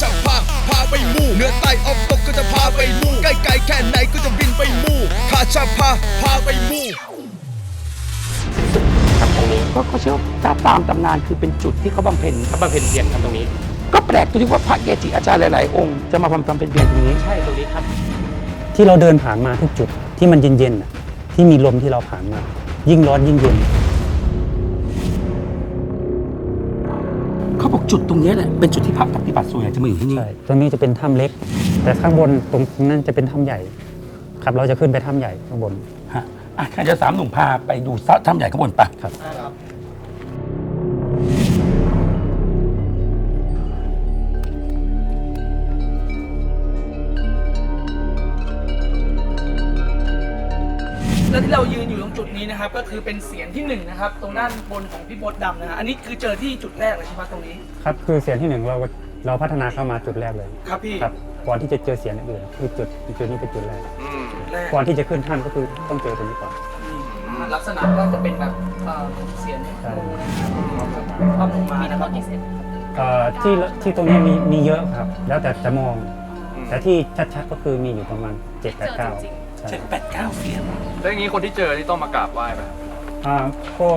จะพาพาไปมู่เหนือใต้ออกตกก็จะพาไปมู่ใกล้ๆแค่ไหนก็จะบินไปมู่ข้าจะพาพาไปมู่ครับตรงนี้ก็เขาเชื่อว่าถ้าตามตำนานคือเป็นจุดที่เขาบำเพ็ญครับบำเพ็ญเพียรครับตรงนี้ ก็แปลกตรงที่ว่าพระเกจิอาจารย์หลาย ๆ องค์จะมาบำเพ็ญเพียรตรงนี้ ใช่ตรงนี้ครับที่เราเดินผ่านมาทุกจุดที่มันเย็นๆน่ะที่มีลมที่เราผ่านมา ยิ่งร้อนยิ่งเย็น จุดตรงเนี้ยแหละเป็นจุดที่พระปฏิบัติส่วนใหญ่จะมาอยู่ที่นี่ ใช่ตรงนี้จะเป็นถ้ำเล็ก แต่ข้างบนตรงนั้นจะเป็นถ้ำใหญ่ ครับเราจะขึ้นไปถ้ำใหญ่ข้างบน ฮะอะใครจะสามหนุ่มพาไปดูถ้ำใหญ่ข้างบนปะครับ และที่เรายืนอยู่ตรงจุด นี้นะครับก็คือเป็นเสียงที่หนึ่งนะครับตรงด้านบนของพี่มดดำนะฮะอันนี้คือเจอที่จุดแรกเลยใช่ไหมตรงนี้ครับคือเสียงที่หนึ่งเราเราพัฒนาเข้ามาจุดแรกเลยครับพี่ครับก่อนที่จะเจอเสียงอื่นคือจุดจุดนี้เป็นจุดแรกจุดแรกก่อนที่จะขึ้นถ้ำก็คือต้องเจอตรงนี้ก่อน ลักษณะก็จะเป็นแบบเอ่อเสียงใช่ภาพลงมานะครับเอ่อที่ที่ตรงนี้มีมีเยอะครับ แล้วแต่จะมอง แต่ที่ชัดๆก็คือมีอยู่ประมาณ7จ็ดแปดเก้า เจ็ดแปดเก้าเสียงแล้วอย่างนี้คนที่เจอที่ต้องมากราบไหว้ไหมครับอ่าก็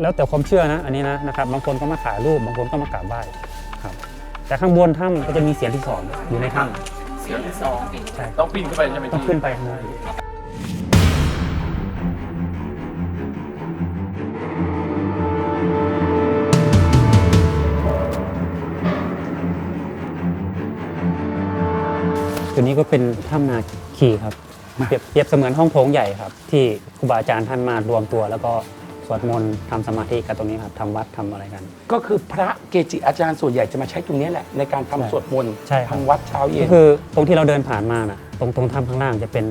แล้วแต่ความเชื่อนะอันนี้นะนะครับบางคนก็มาถ่ายรูปบางคนก็มากราบไหว้ครับ แต่ข้างบนถ้ำก็จะมีเสียงที่สองอยู่ในถ้เสียงที่สองำใช่ต้องปีนขึ้นไปใช่ไหมต้องพี่ขึ้นไปข้างบนตัวนี้ก็เป็นถ้ำนาคีครับ เปรียบเปรียบเสมือนห้องโถงใหญ่ครับ ที่ครูบาอาจารย์ท่านมารวมตัว แล้วก็สวดมนต์ทำสมาธิกันตรงนี้ครับทำวัดทำอะไรกัน ก็คือพระเกจิอาจารย์ส่วนใหญ่จะมาใช้ตรงเนี้ยแหละ ในการทำใช่สวดมนต์ใช่ครับ ทำวัดเช้าเย็ก็น คือตรงที่เราเดินผ่านมาน่ะตรงตรงถ้ำข้างล่างจะเป็น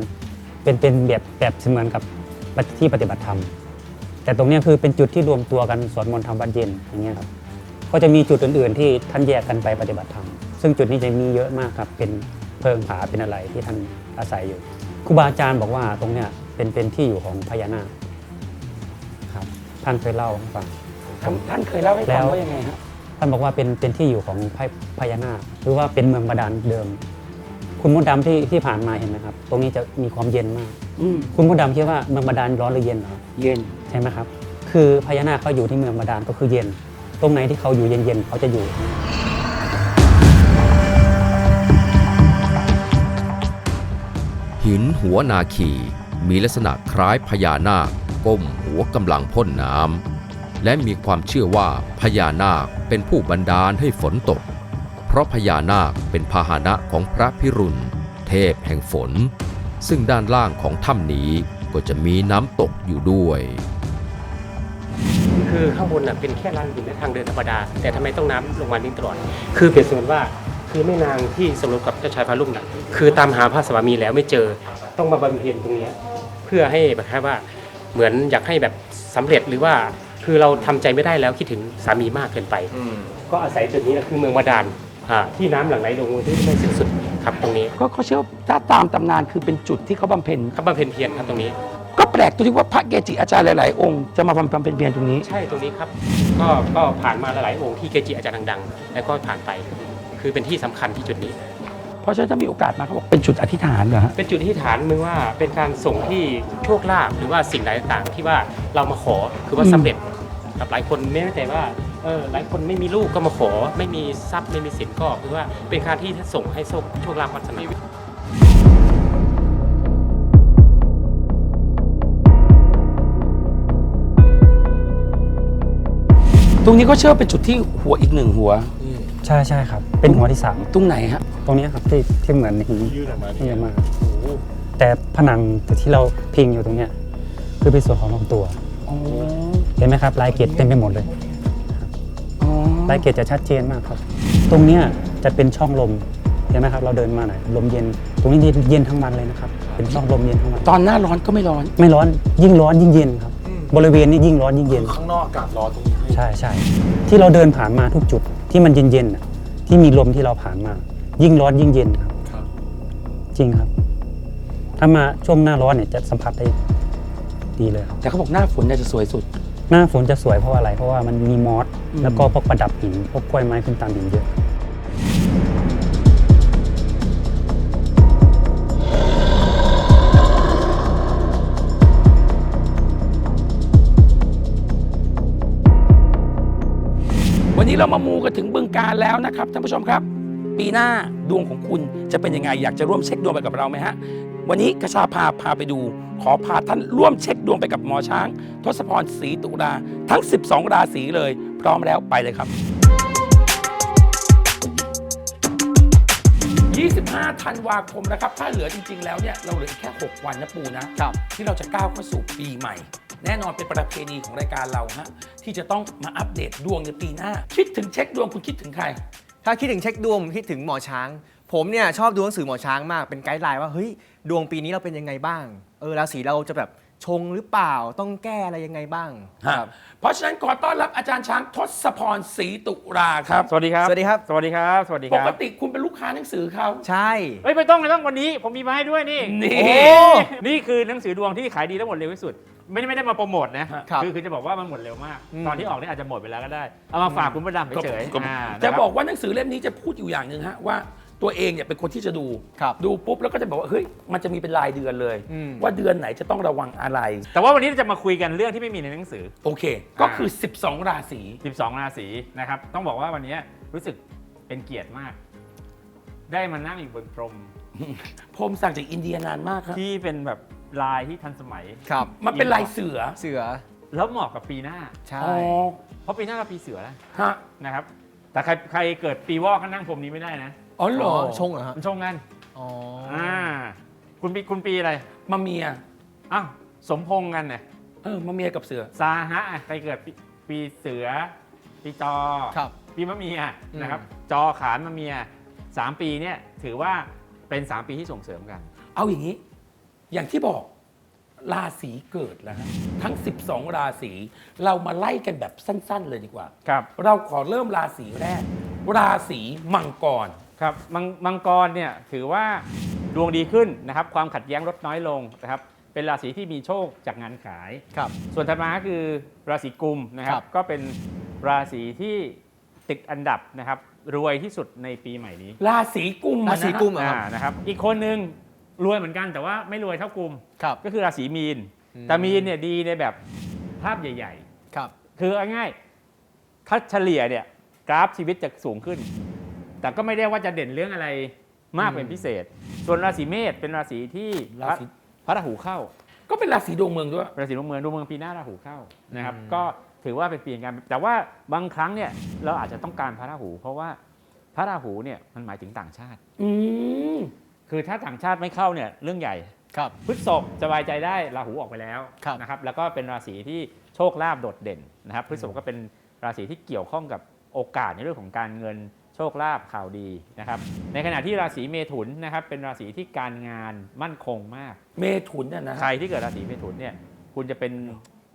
เป็นเป็นแบบแบบเสมือนกับที่ปฏิบัติธรรม แต่ตรงเนี้ยคือเป็นจุดที่รวมตัวกันสวดมนต์ทำวัดเย็นอย่างเงี้ยครับก็จะมีจุดอื่นๆที่ท่านแยกกันไปปฏิบัติธรรมซึ่งจุดนี้จะมีเยอะมากครับเป็นเพิงผาเป็นอะไรที่ท่านอาศัยอยู่ ครูบาอาจารย์บอกว่าตรงเนี้ยเป็นเป็นที่อยู่ของพญานาคครับ ท่านเคยเล่าให้ฟัง ท่านท่านเคยเล่าให้ฟังแล้วว่ายังไงฮะท่านบอกว่าเป็นเป็นที่อยู่ของพญพญานาคหรือว่าเป็นเมืองบาดาลเดิม คุณมดดำที่ที่ผ่านมาเห็นไหมครับ ตรงนี้จะมีความเย็นมาก อืมคุณมดดำคิดว่าเมืองบาดาลร้อนหรือเย็นเหรอเย็นใช่ไหมครับ คือพญานาคเขาอยู่ที่เมืองบาดาลก็คือเย็น ตรงไหนที่เขาอยู่เย็นๆเขาจะอยู่ หินหัวนาคีมีลักษณะคล้ายพญานาคก้มหัวกำลังพ่นน้ำและมีความเชื่อว่าพญานาคเป็นผู้บันดาลให้ฝนตก เพราะพญานาคเป็นพาหนะของพระพิรุณ เทพแห่งฝน ซึ่งด้านล่างของถ้ำนี้ก็จะมีน้ำตกอยู่ด้วยคือข้างบนน่ะเป็นแค่ลานหินและทางเดินธรรมดา แต่ทำไมต้องน้ำลงมานิ่งตลอด คือเปรียบเสมือนว่า คือแม่นางที่สมรสกับเจ้าชายพาลุ่มน่ะคือตามหาพระสวามีแล้วไม่เจอต้องมาบำเพ็ญตรงเนี้ยเพื่อให้แบบว่าเหมือนอยากให้แบบสำเร็จหรือว่าคือเราทำใจไม่ได้แล้วคิดถึงสามีมากเกินไปอืมก็อาศัยจุดนี้แหละคือเมืองบาดาลอ่าที่น้ำหลั่งไหลลงที่ไม่สิ้นสุดครับตรงนี้ ก็เขาเชื่อว่าถ้าตามตำนานคือเป็นจุดที่เขาบำเพ็ญครับบำเพ็ญเพียรครับตรงนี้ ก็แปลกตรงที่ว่าพระเกจิอาจารย์หลาย ๆ องค์จะมาบำเพ็ญเพียรตรงนี้ ใช่ตรงนี้ครับ ก็ก็ผ่านมาหลายๆองค์ที่เกจิอาจารย์ดังๆ แล้วก็ผ่านไป คือเป็นที่สำคัญที่จุดนี้ เพราะฉะนั้นถ้ามีโอกาสมาเขาบอกเป็นจุดอธิษฐานเหรอฮะ เป็นจุดที่ฐานมึงว่าเป็นการส่งที่โชคลาภหรือว่าสิ่งใดต่างๆที่ว่าเรามาขอคือว่าสำเร็จกับหลายคนไม่แน่ใจว่าเออหลายคนไม่มีลูกก็มาขอ ไม่มีทรัพย์ไม่มีสินก็คือว่าเป็นการที่ส่งให้โชคโชคลาภวัฒนาตรงนี้ก็เชื่อว่าเป็นจุดที่หัวอีกหนึ่งหัว ใช่ใช่ครับ เป็นหัวที่สามตรงไหนฮะตรงนี้ครับที่ที่เหมือนหินยื่นออกมายื่นออกมาแต่ผนังที่เราพิงอยู่ตรงเนี้ยคือเป็นส่วนของลำตัว อ๋อเห็นไหมครับลายเกตเต็มไปหมดเลยอ๋อรายเกตจะชัดเจนมากครับ ตรงเนี้ยจะเป็นช่องลมเห็นไหมครับ เราเดินมาหน่อยลมเย็น ตรงนี้เย็นทั้งวันเลยนะครับเป็นช่องลมเย็นทั้งวันตอนหน้าร้อนก็ไม่ร้อน ไม่ร้อนยิ่งร้อนยิ่งเย็นครับบริเวณนี้ยิ่งร้อนยิ่งเย็น ข้างนอกอากาศร้อนตรงนี้ใช่ใช่ที่เราเดินผ่านมาทุกจุด ที่มันเย็นๆน่ะที่มีลมที่เราผ่านมา ยิ่งร้อนยิ่งเย็นครับ ครับ จริงครับ ถ้ามาช่วงหน้าร้อนเนี่ยจะสัมผัสได้ดีเลยครับ แต่เขาบอกหน้าฝนเนี่ยจะสวยสุด หน้าฝนจะสวยเพราะว่าอะไร เพราะว่ามันมีมอสแล้วก็พวกประดับหินพวกกล้วยไม้ขึ้นตามหินเยอะ เรามามูกันถึงบึงการแล้วนะครับท่านผู้ชมครับ ปีหน้าดวงของคุณจะเป็นยังไงอยากจะร่วมเช็คดวงไปกับเราไหมฮะ วันนี้กระชาพาพาไปดู ขอพาท่านร่วมเช็คดวงไปกับหมอช้าง ทศพรศรีตุลาทั้ง 12 ราศีเลย พร้อมแล้วไปเลยครับ 25ธันวาคมนะครับ ถ้าเหลือจริง ๆ แล้วเนี่ยเราเหลืออีกแค่ 6 วันนะปูนะครับ ที่เราจะก้าวเข้าสู่ปีใหม่ แน่นอนเป็นประเพณีของรายการเราฮะที่จะต้องมาอัปเดตดวงในปีหน้า คิดถึงเช็คดวงคุณคิดถึงใคร ถ้าคิดถึงเช็คดวงผมคิดถึงหมอช้าง ผมเนี่ยชอบดูหนังสือหมอช้างมากเป็นไกด์ไลน์ว่าเฮ้ยดวงปีนี้เราเป็นยังไงบ้าง เออราศีเราจะแบบ ชงหรือเปล่าต้องแก้อะไรยังไงบ้างครับเพราะฉะนั้นขอต้อนรับอาจารย์ช้างทศพรศรีตุราครับ สวัสดีครับ สวัสดีครับ สวัสดีครับ สวัสดีคปรับกติคุณเป็นลูกค้าหนังสือเขา ใช่ เอ้ยไม่ต้องไม่ต้องวันนี้ผมมีมาให้ด้วยนี่นี่โอ้นี่คือหนังสือดวงที่ขายดีและหมดเร็วที่สุด ไม่ได้ไม่ได้มาโปรโมทนะครับอคือจะบอกว่ามันหมดเร็วมาก อืม ตอนที่ออกนี่อาจจะหมดไปแล้วก็ได้ เอามาฝากคุณประดำเฉยก็ ๆอ่าจะนครับบอกว่าหนังสือเล่มนี้จะพูดอยู่อย่างหนึ่งฮะว่า ตัวเองเนี่ยเป็นคนที่จะดู ครับดูปุ๊บแล้วก็จะบอกว่าเฮ้ยมันจะมีเป็นรายเดือนเลย อืม ว่าเดือนไหนจะต้องระวังอะไร แต่ว่าวันนี้เราจะมาคุยกันเรื่องที่ไม่มีในหนังสือ โอเค ก็คือ 12 ราศี 12 ราศีนะครับ ต้องบอกว่าวันนี้รู้สึกเป็นเกียรติมาก ได้มานั่งอยู่บนพรม ผมสั่งจากอินเดียนานมากครับที่เป็นแบบลายที่ทันสมัย ครับ มันเป็นลายเสือเสือ แล้วเหมาะกับปีหน้า ใช่ อ๋อเพราะปีหน้าเราปีเสือแล้วฮะนะครับ แต่ใครใครเกิดปีวอกก็นั่งพรมนี้ไม่ได้นะ อ๋อเหรอชงเหรอฮะมันชงกันอ๋อออ่าคุณปีคุณปีอะไรมาเมียอ้าวสมพงษ์กันเนี่ยเออมาเมียกับเสือซาฮะใครเกิดปีปีเสือปีจอครับปีมะเมียอืม นะครับ จอขานมะเมียสามปีเนี่ยถือว่าเป็นสามปีที่ส่งเสริมกัน เอาอย่างนี้ อย่างที่บอกราศีเกิดแล้วฮะทั้ง 12 ราศีเรามาไล่กันแบบสั้น ๆ เลยดีกว่า ครับ เราขอเริ่มราศีแรก ราศีมังกร ครับมังมังกรเนี่ยถือว่าดวงดีขึ้นนะครับ ความขัดแย้งลดน้อยลงนะครับ เป็นราศีที่มีโชคจากงานขาย ครับ ส่วนถัดมาก็คือราศีกุมนะครัครับบก็เป็นราศีที่ติดอันดับนะครับรวยที่สุดในปีใหม่นี้ราศีกุมอะรานะศีฮะกุมเหรอครับอ่านะครับ อีกคนหนึ่งรวยเหมือนกันแต่ว่าไม่รวยเท่ากุม ครับ ก็คือราศีมีน อืม แต่มีนเนี่ยดีในแบบภาพใหญ่ ครับ ๆ คือเอาง่ายๆถ้าเฉลี่ยเนี่ยกราฟชีวิตจะสูงขึ้น แต่ก็ไม่ได้ว่าจะเด่นเรื่องอะไรมากเป็นพิเศษ ส่วนราศีเมษเป็นราศีที่ราศี พระราหูเข้า ก็เป็นราศีดวงเมืองด้วย ราศีดวงเมืองดวงเมืองปีหน้าราหูเข้านะครับ อืม ก็ถือว่าเป็นปีแห่งการแต่ว่าบางครั้งเนี่ยเราอาจจะต้องการพระราหู เพราะว่าพระราหูเนี่ยมันหมายถึงต่างชาติ อืมคือถ้าต่างชาติไม่เข้าเนี่ยเรื่องใหญ่ ครับ พฤษภสบายใจได้ราหูออกไปแล้วครับ นะครับแล้วก็เป็นราศีที่โชคลาภโดดเด่นนะครับพฤษภก็เป็นราศีที่เกี่ยวข้องกับโอกาสในเรื่องของการเงิน โชคลาภข่าวดีนะครับในขณะที่ราศีเมถุนนะครับเป็นราศีที่การงานมั่นคงมาก เมถุนน่ะนะใครที่เกิดราศีเมถุนเนี่ยคุณจะเป็น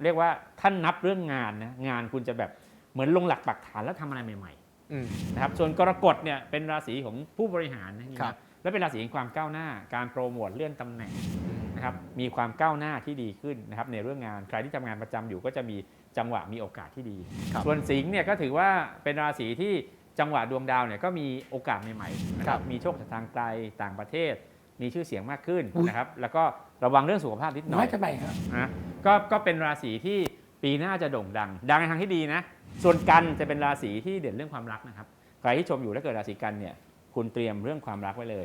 เรียกว่าท่านนับเรื่องงานนะงานคุณจะแบบเหมือนลงหลักปักฐานแล้วทำอะไรใหม่อืม ๆนะครับส่วนกรกฎเนี่ยเป็นราศีของผู้บริหารนะครับและเป็นราศีแห่งความก้าวหน้า การโปรโมทเลื่อนตำแหน่งนะครับมีความก้าวหน้าที่ดีขึ้นนะครับในเรื่องงานใครที่ทำงานประจำอยู่ก็จะมีจังหวะมีโอกาสที่ดี ครับ ส่วนสิงห์เนี่ยก็ถือว่าเป็นราศีที่ จังหวะดวงดาวเนี่ยก็มีโอกาสใหม่ๆนะคครัรับบมีโชคจากทางไกลต่างประเทศ มีชื่อเสียงมากขึ้นนะครับแล้วก็ระวังเรื่องสุขภาพนิดหน่น้ออยยทำไมฮะนะก็ก็เป็นราศีที่ปีหน้าจะโด่งดัง ดังในทางที่ดีนะ ส่วนกันจะเป็นราศีที่เด่นเรื่องความรักนะครับใครที่ชมอยู่แล้วเกิดราศีกันเนี่ยคุณเตรียมเรื่องความรักไว้เลย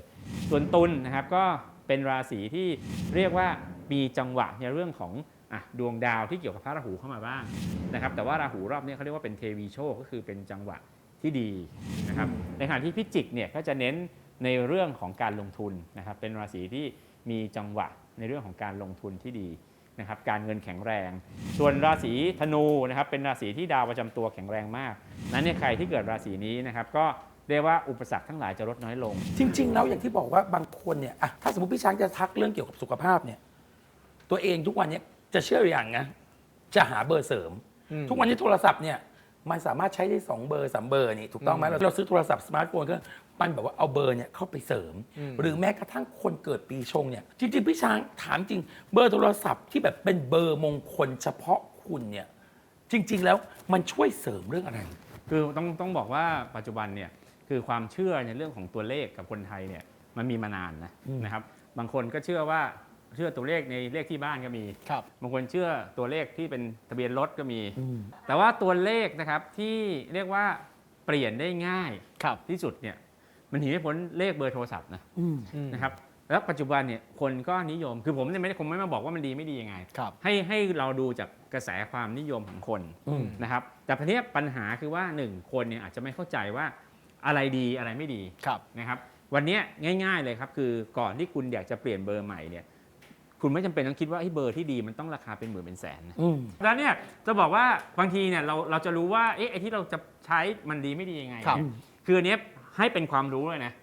ส่วนตุลนะครับก็เป็นราศีที่เรียกว่ามีจังหวะในเรื่องของอะดวงดาวที่เกี่ยวกับพระราหูเข้ามาบ้างนะครับแต่ว่าราหูรอบนี้เขาเรียกว่าเป็นเทวีโชคก็คือเป็นจังหวะ ที่ดีนะครับในขณะที่พิจิกเนี่ยก็จะเน้นในเรื่องของการลงทุนนะครับเป็นราศีที่มีจังหวะในเรื่องของการลงทุนที่ดีนะครับการเงินแข็งแรง ส่วนราศีธนูนะครับเป็นราศีที่ดาวประจำตัวแข็งแรงมาก นั้นเนี่ยใครที่เกิดราศีนี้นะครับก็เรียกว่าอุปสรรคทั้งหลายจะลดน้อยลง จริง ๆ แล้วอย่างที่บอกว่าบางคนเนี่ยอะถ้าสมมติพี่ช้างจะทักเรื่องเกี่ยวกับสุขภาพเนี่ยตัวเองทุกวันเนี้จะเชื่ออย่างนะจะหาเบอร์เสริมอืมทุกวันนี้โทรศัพท์เนี่ย มันสามารถใช้ได้สองเบอร์สามเบอร์นี่ถูกต้องไหมอืมเราเราซื้อโทรศัพท์สมาร์ทโฟนก็มันแบบว่าเอาเบอร์เนี่ยเข้าไปเสริมอืมหรือแม้กระทั่งคนเกิดปีชงเนี่ยจริงๆพี่ช้างถามจริงเบอร์โทรศัพท์ที่แบบเป็นเบอร์มงคลเฉพาะคุณเนี่ยจริง ๆ แล้วมันช่วยเสริมเรื่องอะไร คือต้องต้องบอกว่าปัจจุบันเนี่ยคือความเชื่อในเรื่องของตัวเลขกับคนไทยเนี่ยมันมีมานานนะอืมนะครับ บางคนก็เชื่อว่า เชื่อตัวเลขในเลขที่บ้านก็มีครับ บางคนเชื่อตัวเลขที่เป็นทะเบียนรถก็มี แต่ว่าตัวเลขนะครับที่เรียกว่าเปลี่ยนได้ง่ายครับที่สุดเนี่ยมันหนีไม่พ้นเลขเบอร์โทรศัพท์นะอืมนะครับแล้วปัจจุบันเนี่ยคนก็นิยมคือผมเนี่ยไม่ได้คงไม่มาบอกว่ามันดีไม่ดียังไงครับให้ให้เราดูจากกระแสความนิยมของคนอืมนะครับแต่ทีนี้ปัญหาคือว่าหนึ่งคนเนี่ยอาจจะไม่เข้าใจว่าอะไรดีอะไรไม่ดีครับนะครับ วันเนี้ยง่าย ๆเลยครับคือก่อนที่คุณอยากจะเปลี่ยนเบอร์ใหม่เนี่ย คุณไม่จำเป็นต้องคิดว่าไอ้เบอร์ที่ดีมันต้องราคาเป็นหมื่นเป็นแสนนะอืม แล้วเนี่ยจะบอกว่าบางทีเนี่ยเราเราจะรู้ว่าเอ๊ะไอ้ที่เราจะใช้มันดีไม่ดียังไงครับ เนี่ยคืออันเนี้ยให้เป็นความรู้เลยนะ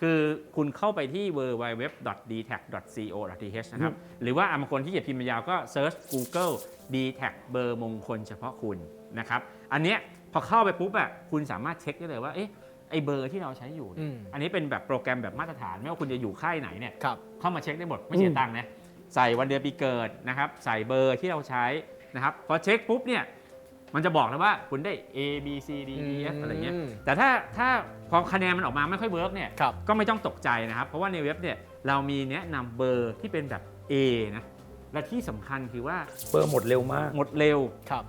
คือคุณเข้าไปที่ www.dtac.co.th นะครับ หรือว่าบางคนที่เกียจพิมพ์ยาวก็ search Google d t a c เบอร์มงคลเฉพาะคุณนะครับ อันเนี้ยพอเข้าไปปุ๊บอะคุณสามารถเช็คได้เลยว่าเอ๊ะไอเบอร์ที่เราใช้อยู่เนี่ยอืม อันนี้เป็นแบบโปรแกรมแบบมาตรฐาน ไม่ว่าคุณจะอยู่ค่ายไหนเนี่ย ครับ เข้ามาเช็คได้หมดไม่เสียตังค์นะ ใส่วันเดือนปีเกิดนะครับ ใส่เบอร์ที่เราใช้นะครับพอเช็คปุ๊บเนี่ยมันจะบอกเลยว่าคุณได้ A B C D E F อะไรเงี้ยอืมแต่ถ้าถ้าพอคะแนนมันออกมาไม่ค่อยเวิร์กเนี่ยครับก็ไม่ต้องตกใจนะครับ เพราะว่าในเว็บเนี่ยเรามีแนะนำเบอร์ที่เป็นแบบ A นะ และที่สำคัญคือว่าเบอร์หมดเร็วมาก หมดเร็ว ครับ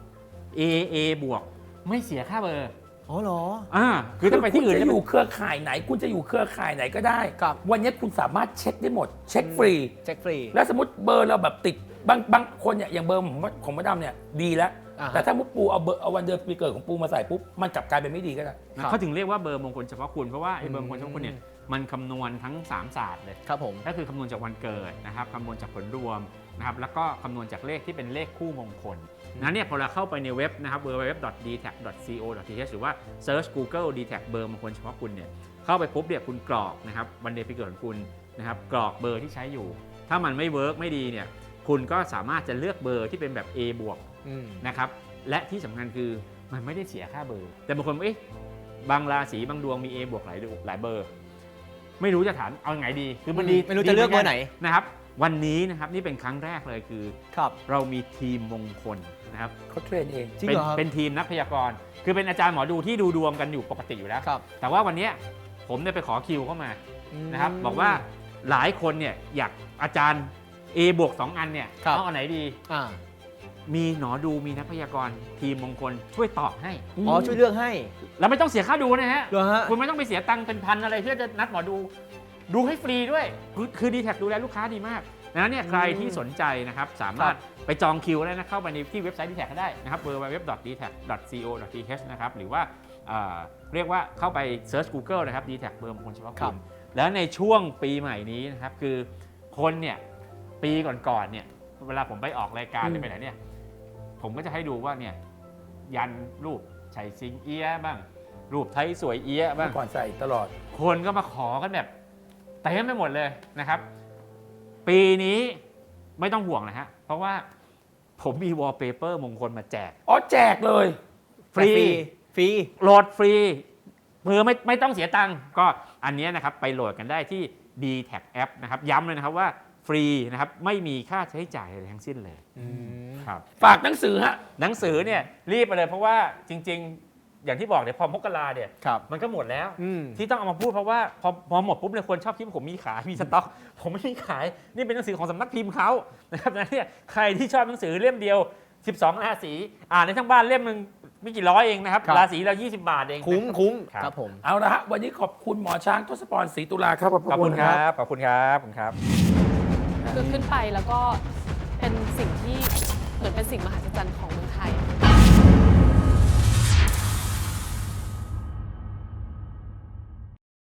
A A บวกไม่เสียค่าเบอร์ อ๋อเหรอ อ่าคือถ้าไปที่อื่นคุณจะจะอเป็นยู่เครือข่ายไหน คุณจะอยู่เครือข่ายไหนก็ได้ ครับ วันนี้คุณสามารถเช็คได้หมด เช็คฟรี เช็คฟรี แล้วสมมติเบอร์เราแบบติดบางบางคนเนี่ยอย่างเบอร์ของของมดดำเนี่ยดีแล้ว อ่าฮะ แต่ถ้ามุดปูเอาเบอร์เอาวันเดือนปีเกิดของปูมาใส่ปุ๊บมันกลับกลายเป็นไม่ดีก็ได้ ครับเขาถึงเรียกว่าเบอร์มงคลเฉพาะคุณ เพราะว่าไอ้เบอร์มงคลเฉพาะคุณเนี่ยอืมมันคำนวณทั้ง 3 ศาสตร์เลย ครับผม ก็คือคำนวณจากวันเกิดนะครับคำนวณจากผลรวมนะครับแล้วก็คำนวณจากเลขที่เป็นเลขคู่มงคล นั้นเนี่ยพอเราเข้าไปในเว็บนะครับ www.dtac.co.th หรือว่า search Google dtac เบอร์มงคลเฉพาะคุณเนี่ยเข้าไปปุ๊บเนี่ยคุณกรอกนะครับวันเดือนปีเกิดของคุณนะครับกรอกเบอร์ที่ใช้อยู่ ถ้ามันไม่เวิร์กไม่ดีเนี่ยคุณก็สามารถจะเลือกเบอร์ที่เป็นแบบ A บวกอืมนะครับและที่สำคัญคือมันไม่ได้เสียค่าเบอร์ แต่บางคนเอ๊ะบางราศีบางดวงมี A บวกหลายดวงหลายเบอร์ ไม่รู้จะถามเอาไงดี คือมันดีไม่รู้จะเลือกเบอร์ไหนนะครับ วันนี้นะครับนี่เป็นครั้งแรกเลยคือครับเรามีทีมมงคล นะครับเขาเทรนเองจริงเป็นเหรอครับ เป็นทีมนักพยากรณ์คือเป็นอาจารย์หมอดูที่ดูดวงกันอยู่ปกติอยู่แล้ว ครับแต่ว่าวันเนี้ยผมเนี่ยไปขอคิวเข้ามานะครับ ม บอกว่าหลายคนเนี่ยอยากอาจารย์ A บวก2อันเนี่ยครับ เอาอันไหนดี อ่ามีหนอดูมีนักพยากรณ์ทีมมงคลช่วยตอบให้อ๋อช่วยเลือกให้แล้วไม่ต้องเสียค่าดูนะฮะ เหรอฮะ คุณไม่ต้องไปเสียตังค์เป็นพันอะไรเพื่อจะนัดหมอดู ดูให้ฟรีด้วย คือคือดีแท็ดูแลลูกค้าดีมากดัง นั้นเนี่ยใครที่สนใจนะครับสามารถไปจองคิวได้นะเข้าไปในที่เว็บไซต์ดีแท็ก็ได้นะครับ www.dtac.co.th นะครับหรือว่าเอ่อเรียกว่าเข้าไป Search Google นะครับ d t แทเบอร์มงคลเฉพาะครัคุบณแล้วในช่วงปีใหม่นี้นะครับคือคนเนี่ยปีก่อนๆเนี่ยเวลาผมไปออกรายการหรือไปไหนเนี่ยผมก็จะให้ดูว่าเนี่ยยันรูปชัยสิงเอียะบ้าง รูปไทยสวยเอียะบ้าเมื่งอก่อนใส่ตลอด คนก็มาขอกันแบบเต็มไปหมดเลยนะครับ ปีนี้ไม่ต้องห่วงนะฮะ เพราะว่าผมมีวอลเปเปอร์มงคลมาแจก อ๋อแจกเลย ฟรีฟรีโหลดฟรี มือไม่ไม่ต้องเสียตังค์ก็อันเนี้ยนะครับไปโหลดกันได้ที่ d t a c App นะครับ ย้ำเลยนะครับว่าฟรีนะครับไม่มีค่าใช้จ่ายอะไรทั้งสิ้นเลยครับ ฝากหนังสือฮะ หนังสือเนี่ยรีบไปเลยเพราะว่าจริง ๆ อย่างที่บอกเนี่ยพอมกราเนี่ยครับ มันก็หมดแล้ว อืม ที่ต้องเอามาพูดเพราะว่าพอพอหมดปุ๊บเนี่ยคนชอบคิดว่าผมมีขายมีสต็อก ผมไม่มีขายนี่เป็นหนังสือของสำนักพิมพ์เขานะครับดังนั้นเนี่ยใครที่ชอบหนังสือเล่มเดียว 12 ราศีอ่านในทั้งบ้านเล่มหนึงไม่กี่ร้อยเองนะครับครับ ราศีละ20 บาทเอง คุ้มคุ้มครับ ครับผม เอาละฮะวันนี้ขอบคุณหมอช้างทศพรศรีตุลาครับ ขอบคุณครับขอบคุณครับขอบคุณครับ คือขึ้นไปแล้วก็เป็นสิ่งที่เหมือนเป็นสิ่งมหัศจรรย์ของเมืองไทย